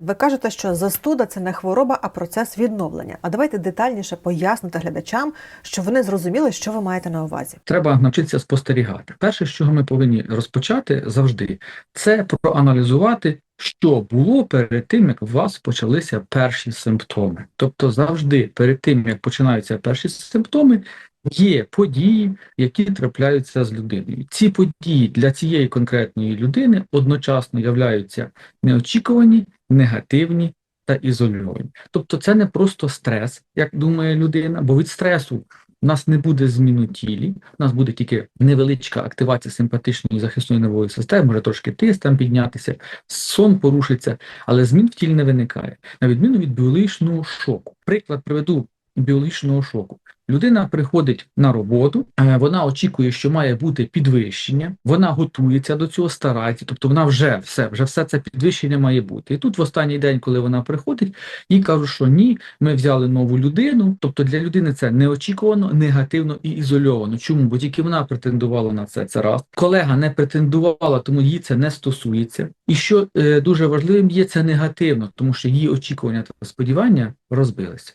Ви кажете, що застуда це не хвороба, а процес відновлення. А давайте детальніше пояснити глядачам, щоб вони зрозуміли, що ви маєте на увазі. Треба навчитися спостерігати. Перше, з чого ми повинні розпочати завжди, це проаналізувати, що було перед тим, як у вас почалися перші симптоми. Тобто, завжди перед тим, як починаються перші симптоми, є події, які трапляються з людиною. Ці події для цієї конкретної людини одночасно являються неочікувані, негативні та ізольовані. Тобто, це не просто стрес, як думає людина, бо від стресу у нас не буде змін у тілі, у нас буде тільки невеличка активація симпатичної захисної нервової системи, може трошки тиск там піднятися, сон порушиться, але змін в тілі не виникає, на відміну від біологічного шоку. Приклад приведу біологічного шоку. Людина приходить на роботу, е, вона очікує, що має бути підвищення, вона готується до цього, старається, тобто вона вже все, вже все це підвищення має бути. І тут в останній день, коли вона приходить, їй кажуть, що ні, ми взяли нову людину. Тобто для людини це неочікувано, негативно і ізольовано. Чому? Бо тільки вона претендувала на це. Це раз колега не претендувала, тому їй це не стосується. І що е, дуже важливим є, це негативно, тому що її очікування та сподівання розбилися.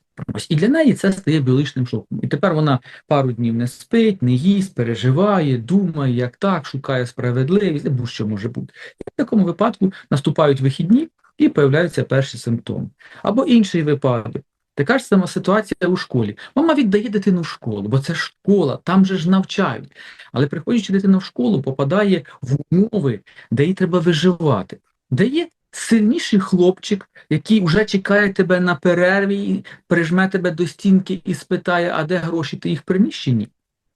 І для неї це стає біологічним шоком. І тепер вона пару днів не спить, не їсть, переживає, думає, як так, шукає справедливість, або що може бути. І в такому випадку наступають вихідні і появляються перші симптоми. Або інший випадок. Така ж сама ситуація у школі. Мама віддає дитину в школу, бо це школа, там же ж навчають. Але приходячи дитина в школу, попадає в умови, де їй треба виживати, де є сильніший хлопчик, який вже чекає тебе на перерві, прижме тебе до стінки і спитає, а де гроші, ти їх приміщені?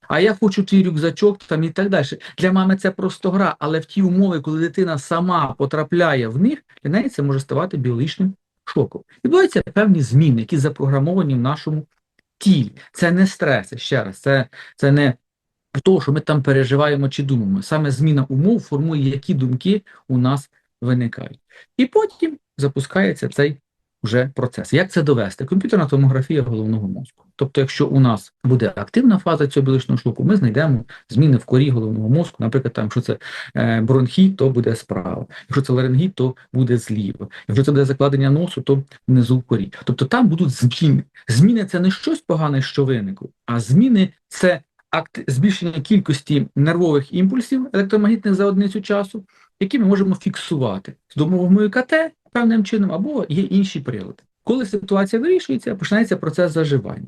А я хочу твій рюкзачок там і так далі. Для мами це просто гра, але в ті умови, коли дитина сама потрапляє в них, для неї це може ставати біологічним шоком. Відбуваються певні зміни, які запрограмовані в нашому тілі. Це не стрес, ще раз, це, це не того, що ми там переживаємо чи думаємо. Саме зміна умов формує, які думки у нас виникають. І потім запускається цей вже процес. Як це довести? Комп'ютерна томографія головного мозку. Тобто, якщо у нас буде активна фаза цього біологічного шоку, ми знайдемо зміни в корі головного мозку. Наприклад, там, якщо це е, бронхіт, то буде справа. Якщо це ларингіт, то буде зліва. Якщо це буде закладення носу, то внизу в корі. Тобто там будуть зміни. Зміни це не щось погане, що виникло, а зміни це акт збільшення кількості нервових імпульсів електромагнітних за одиницю часу, які ми можемо фіксувати з допомогою КТ певним чином, або є інші прилади. Коли ситуація вирішується, починається процес заживання.